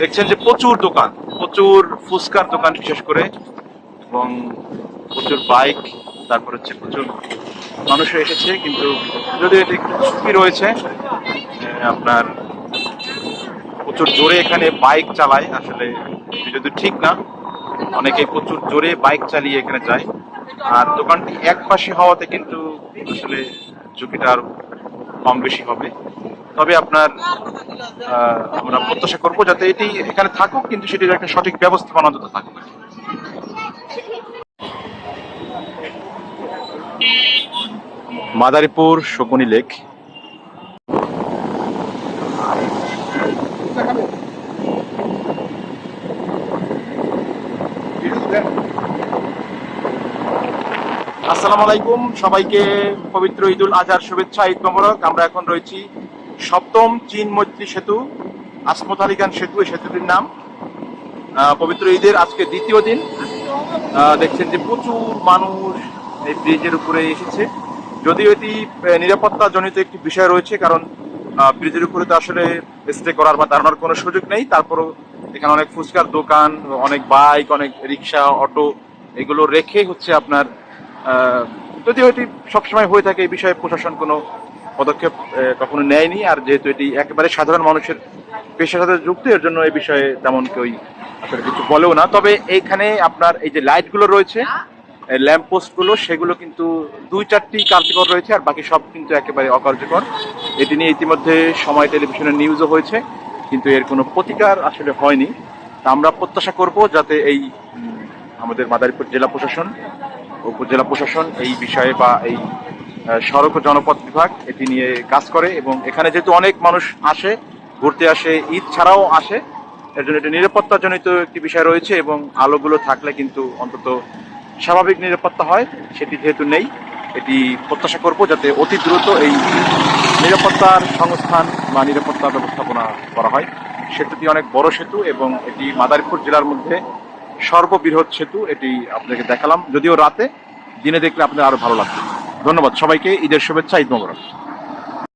দেখছেন যে প্রচুর দোকান, প্রচুর ফুচকার দোকান বিশেষ করে, এবং প্রচুর বাইক, তারপর হচ্ছে প্রচুর মানুষও এসেছে, কিন্তু যদিও এটি ঝুঁকি রয়েছে আপনার প্রচুর জোরে এখানে বাইক চালায়, আসলে যদি ঠিক না, অনেকে প্রচুর জোরে বাইক চালিয়ে এখানে যায়। আর দোকানটি এক পাশে হওয়াতে কিন্তু আসলে ঝুঁকিটা আর কম বেশি হবে। তবে আপনার আমরা প্রত্যাশা করব যাতে এটি এখানে থাকুক, কিন্তু সেটির একটা সঠিক ব্যবস্থাপনা অন্তত থাকুক। মাদারীপুর শকুনি লেক। আসসালামু আলাইকুম সবাইকে পবিত্র ঈদুল আজহার শুভেচ্ছা ঈদ মোবারক। আমরা এখন রয়েছি সপ্তম চীন মৈত্রী সেতু আসমত আলী খান সেতু এই সেতুটির নাম। পবিত্র ঈদের আজকে দ্বিতীয় দিন। দেখছেন যে প্রচুর মানুষ এই ব্রিজের উপরে এসেছে। যদিও এটি আহ, নিরাপত্তা জনিত একটি বিষয় রয়েছে কারণ ব্রিজের উপরে তো আসলে স্টে করার বা দাঁড়ানোর কোনো সুযোগ নেই। তারপরও এখানে অনেক ফুচকার দোকান অনেক বাইক অনেক রিক্সা অটো এগুলো রেখে হচ্ছে আপনার যদিও এটি সবসময় হয়ে থাকে, এই বিষয়ে প্রশাসন কোনো পদক্ষেপ কখনো নেয়নি, আর যেহেতু এটি একেবারে সাধারণ মানুষের পেশার সাথে যুক্ত, এর জন্য এই বিষয়ে তেমন কেউই আসলে কিছু বলেও না। তবে এইখানে আপনার এই যে লাইটগুলো রয়েছে ল্যাম্প পোস্টগুলো সেগুলো কিন্তু দুই চারটি কার্যকর রয়েছে, আর বাকি সব কিন্তু একেবারে অকার্যকর। এটি নিয়ে ইতিমধ্যে সময় টেলিভিশনের নিউজও হয়েছে, কিন্তু এর কোনো প্রতিকার আসলে হয়নি। আমরা প্রত্যাশা করব যাতে এই আমাদের মাদারীপুর জেলা প্রশাসন উপজেলা প্রশাসন এই বিষয়ে বা এই সড়ক ও জনপথ বিভাগ এটি নিয়ে কাজ করে এবং এখানে যেহেতু অনেক মানুষ আসে, ঘুরতে আসে, ঈদ ছাড়াও আসে, এর জন্য এটি নিরাপত্তাজনিত একটি বিষয় রয়েছে এবং আলোগুলো থাকলে কিন্তু অন্তত স্বাভাবিক নিরাপত্তা হয়, সেটি যেহেতু নেই, এটি প্রত্যাশা করব যাতে অতি দ্রুত এই নিরাপত্তার সংস্থান বা নিরাপত্তা ব্যবস্থাপনা করা হয়। সেতুটি অনেক বড় সেতু এবং এটি মাদারীপুর জেলার মধ্যে সর্ববৃহৎ সেতু, এটি আপনাকে দেখালাম। যদিও রাতে, দিনে দেখলে আপনার আরও ভালো লাগবে। ধন্যবাদ সবাইকে, ঈদের শুভেচ্ছা, ঈদ মোবারক।